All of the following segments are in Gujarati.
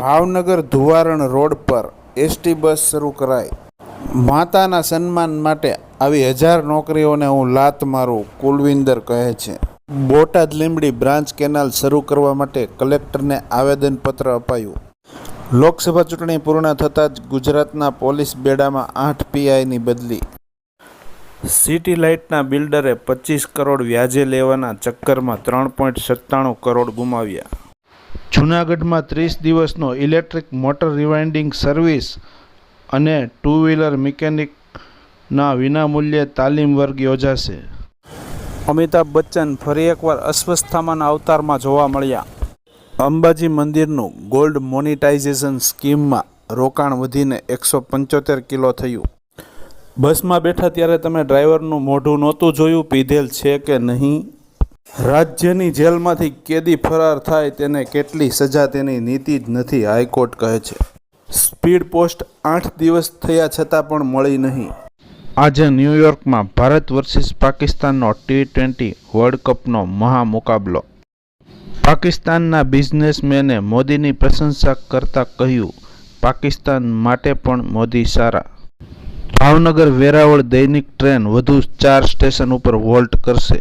ભાવનગર ધુવારણ રોડ પર એસટી બસ શરૂ કરાઈ. માતાના સન્માન માટે આવી હજાર નોકરીઓને હું લાત મારું, કુલવિંદર કહે છે. બોટાદ લીમડી બ્રાન્ચ કેનાલ શરૂ કરવા માટે કલેક્ટરને આવેદનપત્ર અપાયું. લોકસભા ચૂંટણી પૂર્ણ થતાં જ ગુજરાતના પોલીસ બેડામાં આઠ પીઆઈની બદલી. સિટી લાઇટના બિલ્ડરે પચીસ કરોડ વ્યાજે લેવાના ચક્કરમાં ત્રણ પોઈન્ટ સત્તાણું કરોડ ગુમાવ્યા. જૂનાગઢમાં ત્રીસ દિવસનો ઇલેક્ટ્રિક મોટર રિવાઇન્ડિંગ સર્વિસ અને ટુ વ્હીલર મિકેનિકના વિનામૂલ્યે તાલીમ વર્ગ યોજાશે. અમિતાભ બચ્ચન ફરી એકવાર અસ્વસ્થામાના અવતારમાં જોવા મળ્યા. અંબાજી મંદિરનું ગોલ્ડ મોનિટાઇઝેશન સ્કીમમાં રોકાણ વધીને એકસો પંચોતેર કિલો થયું. બસમાં બેઠા ત્યારે તમે ડ્રાઈવરનું મોઢું નહોતું જોયું, પીધેલ છે કે નહીં? રાજ્યની જેલમાંથી કેદી ફરાર થાય તેને કેટલી સજા તેની નીતિ જ નથી, હાઈકોર્ટ કહે છે. સ્પીડ પોસ્ટ આઠ દિવસ થયા છતાં પણ મળી નહીં. આજે ન્યૂયોર્કમાં ભારત વર્સિસ પાકિસ્તાનનો ટી ટ્વેન્ટી વર્લ્ડ કપનો મહા મુકાબલો પાકિસ્તાનના બિઝનેસમેને મોદીની પ્રશંસા કરતા કહ્યું, પાકિસ્તાન માટે પણ મોદી સારા. ભાવનગર વેરાવળ દૈનિક ટ્રેન વધુ ચાર સ્ટેશન ઉપર વોલ્ટ કરશે.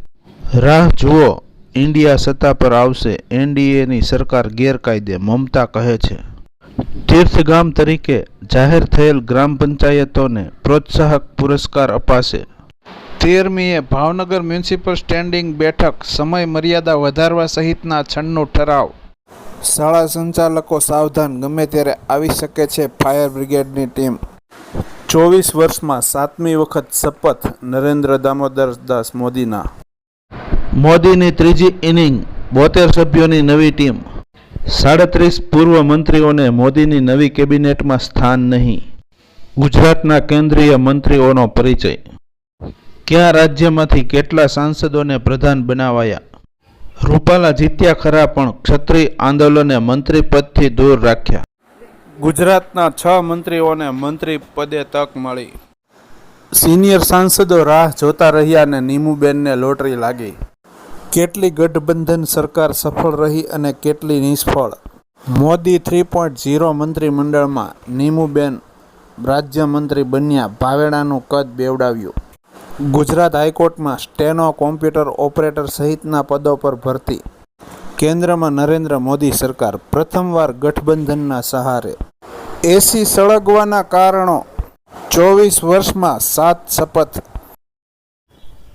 રાહ જુઓ, ઇન્ડિયા સત્તા પર આવશે એનડીએની સરકાર ગેરકાયદે, મમતા કહે છે. તીર્થગામ તરીકે જાહેર થયેલ ગ્રામ પંચાયતોને પ્રોત્સાહક પુરસ્કાર અપાશે. તેરમીએ ભાવનગર મ્યુનિસિપલ સ્ટેન્ડિંગ બેઠક સમય મર્યાદા વધારવા સહિતના છંડનો ઠરાવ. શાળા સંચાલકો સાવધાન, ગમે ત્યારે આવી શકે છે ફાયર બ્રિગેડની ટીમ. ચોવીસ વર્ષમાં સાતમી વખત શપથ, નરેન્દ્ર દામોદર દાસ મોદીના. મોદીની ત્રીજી ઇનિંગ બોતેર સભ્યોની નવી ટીમ. સાડત્રીસ પૂર્વ મંત્રીઓને મોદીની નવી કેબિનેટમાં સ્થાન નહીં. ગુજરાતના કેન્દ્રીય મંત્રીઓનો પરિચય. કયા રાજ્યમાંથી કેટલા સાંસદોને પ્રધાન બનાવાયા? રૂપાલા જીત્યા ખરા પણ ક્ષત્રિય આંદોલને મંત્રી પદથી દૂર રાખ્યા. ગુજરાતના છ મંત્રીઓને મંત્રી પદે તક મળી. સિનિયર સાંસદો રાહ જોતા રહ્યા અને નીમુબેનને લોટરી લાગી. કેટલી ગઠબંધન સરકાર સફળ રહી અને કેટલી નિષ્ફળ? મોદી થ્રી પોઈન્ટ ઝીરો મંત્રીમંડળમાં નીમુબેન રાજ્યમંત્રી બન્યા ભાવેડાનું કદ બેવડાવ્યું. ગુજરાત હાઈકોર્ટમાં સ્ટેનો કોમ્પ્યુટર ઓપરેટર સહિતના પદો પર ભરતી. કેન્દ્રમાં નરેન્દ્ર મોદી સરકાર પ્રથમવાર ગઠબંધનના સહારે. એસી સળગવાના કારણો ચોવીસ વર્ષમાં સાત શપથ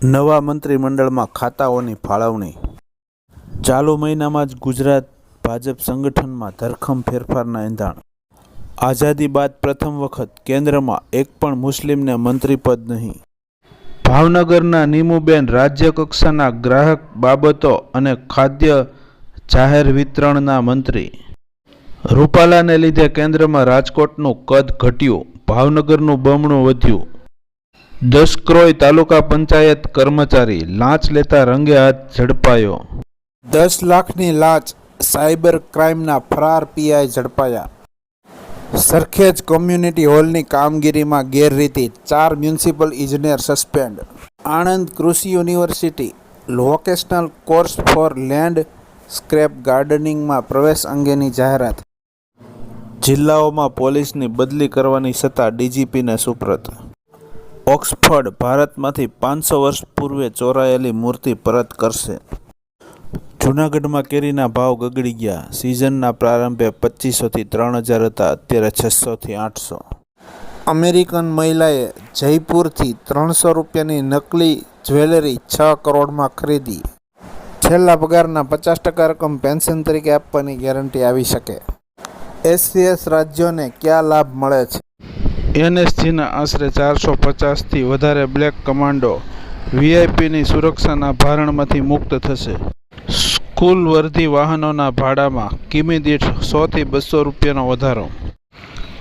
નવા મંત્રીમંડળમાં ખાતાઓની ફાળવણી. ચાલુ મહિનામાં જ ગુજરાત ભાજપ સંગઠનમાં ધરખમ ફેરફારના એંધાણ આઝાદી બાદ પ્રથમ વખત કેન્દ્રમાં એક પણ મુસ્લિમને મંત્રીપદ નહીં. ભાવનગરના નીમુબેન રાજ્ય કક્ષાના ગ્રાહક બાબતો અને ખાદ્ય જાહેર વિતરણના મંત્રી. રૂપાલાને લીધે કેન્દ્રમાં રાજકોટનું કદ ઘટ્યું, ભાવનગરનું બમણું વધ્યું. દસક્રોય તાલુકા પંચાયત કર્મચારી લાંચ લેતા રંગે હાથ ઝડપાયો. દસ લાખની લાંચ સાયબર ક્રાઇમના ફરાર પીઆઈ ઝડપાયા. સરખેજ કોમ્યુનિટી હોલની કામગીરીમાં ગેરરીતિ, ચાર મ્યુનિસિપલ ઇજનેર સસ્પેન્ડ. આણંદ કૃષિ university vocational course for landscape ગાર્ડનિંગમાં પ્રવેશ અંગેની જાહેરાત. જિલ્લાઓમાં પોલીસની બદલી કરવાની સત્તા ડીજીપીને સુપ્રત. ઓક્સફર્ડ ભારતમાંથી પાંચસો વર્ષ પૂર્વે ચોરાયેલી મૂર્તિ પરત કરશે. જૂનાગઢમાં કેરીના ભાવ ગગડી ગયા. સિઝનના પ્રારંભે પચીસોથી ત્રણ હજાર હતા, અત્યારે છસોથી આઠસો. અમેરિકન મહિલાએ જયપુરથી ત્રણસો રૂપિયાની નકલી જ્વેલરી છ કરોડમાં ખરીદી. છેલ્લા પગારના પચાસ ટકા રકમ પેન્શન તરીકે આપવાની ગેરંટી આવી શકે. એસસીએસ રાજ્યોને કયા લાભ મળે છે? એનએસજીના આશરે ચારસો પચાસથી વધારે બ્લેક કમાન્ડો વીઆઈપીની સુરક્ષાના ભારણમાંથી મુક્ત થશે. સ્કૂલ વર્ધી વાહનોના ભાડામાં કિમી દીઠ સોથી બસો રૂપિયાનો વધારો.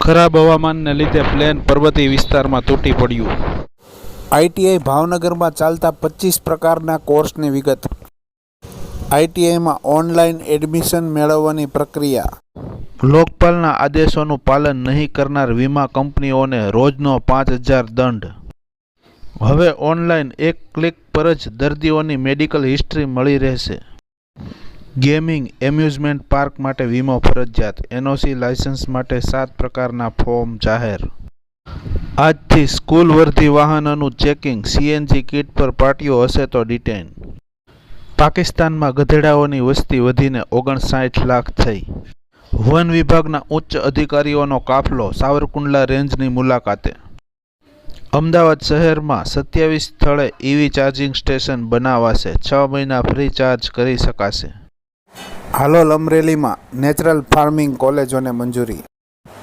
ખરાબ હવામાનને લીધે પ્લેન પર્વતીય વિસ્તારમાં તૂટી પડ્યું. આઈટીઆઈ ભાવનગરમાં ચાલતા પચીસ પ્રકારના કોર્સની વિગત. આઈટીઆઈમાં ઓનલાઈન એડમિશન મેળવવાની પ્રક્રિયા. લોકપાલના આદેશોનું પાલન નહીં કરનાર વીમા કંપનીઓને રોજનો પાંચ હજાર દંડ. હવે ઓનલાઈન એક ક્લિક પર જ દર્દીઓની મેડિકલ હિસ્ટ્રી મળી રહેશે. ગેમિંગ એમ્યુઝમેન્ટ પાર્ક માટે વીમો ફરજિયાત. એનઓસી લાયસન્સ માટે સાત પ્રકારના ફોર્મ જાહેર. આજથી સ્કૂલ વર્ધી વાહનોનું ચેકિંગ. સીએનજી કિટ પર પાટીઓ હશે તો ડિટેન. પાકિસ્તાનમાં ગધેડાઓની વસ્તી વધીને ઓગણસાઠ લાખ થઈ. વન વિભાગના ઉચ્ચ અધિકારીઓનો કાફલો સાવરકુંડલા રેન્જની મુલાકાતે. અમદાવાદ શહેરમાં સત્યાવીસ સ્થળે ઈવી ચાર્જિંગ સ્ટેશન બનાવાશે. છ મહિના ફ્રી ચાર્જ કરી શકાશે. હાલોલ અમરેલીમાં નેચરલ ફાર્મિંગ કોલેજોને મંજૂરી.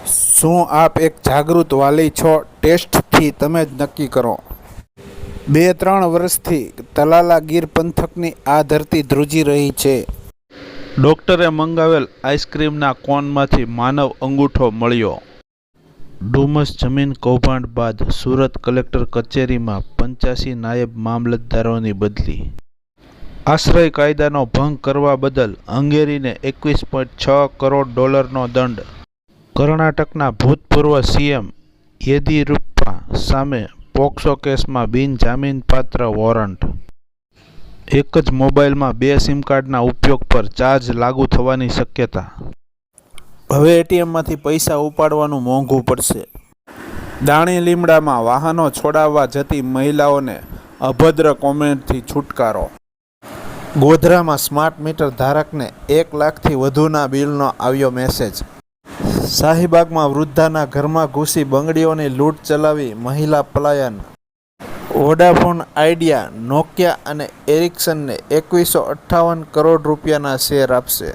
શું આપ એક જાગૃત વાલી છો? ટેસ્ટથી તમે જ નક્કી કરો. બે ત્રણ વર્ષથી તલાલા ગીર પંથકની આ ધરતી ધ્રુજી રહી છે. ડોક્ટરે મંગાવેલ આઈસ્ક્રીમના કોનમાંથી માનવ અંગૂઠો મળ્યો. ડુમસ જમીન કૌભાંડ બાદ સુરત કલેક્ટર કચેરીમાં પંચ્યાસી નાયબ મામલતદારોની બદલી. આશ્રય કાયદાનો ભંગ કરવા બદલ હંગેરીને એકવીસ પોઈન્ટ છ કરોડ ડોલરનો દંડ. કર્ણાટકના ભૂતપૂર્વ સીએમ યેદિયુરપ્પા સામે પોક્સો કેસમાં બિનજામીનપાત્ર વોરંટ. એક જ મોબાઈલમાં બે સિમ કાર્ડના ઉપયોગ પર ચાર્જ લાગુ થવાની શક્યતા. હવે એટીએમમાંથી પૈસા ઉપાડવાનું મોંઘું પડશે. દાણી લીમડામાં વાહનો છોડાવવા જતી મહિલાઓને અભદ્ર કોમેન્ટથી છુટકારો. ગોધરામાં સ્માર્ટ મીટર ધારકને એક લાખથી વધુના બિલનો આવ્યો મેસેજ. શાહીબાગમાં વૃદ્ધાના ઘરમાં ઘૂસી બંગડીઓની લૂંટ ચલાવી મહિલા પલાયન વોડાફોન આઈડિયા નોકિયા અને એરિક્સનને એકવીસો અઠ્ઠાવન કરોડ રૂપિયાના શેર આપશે.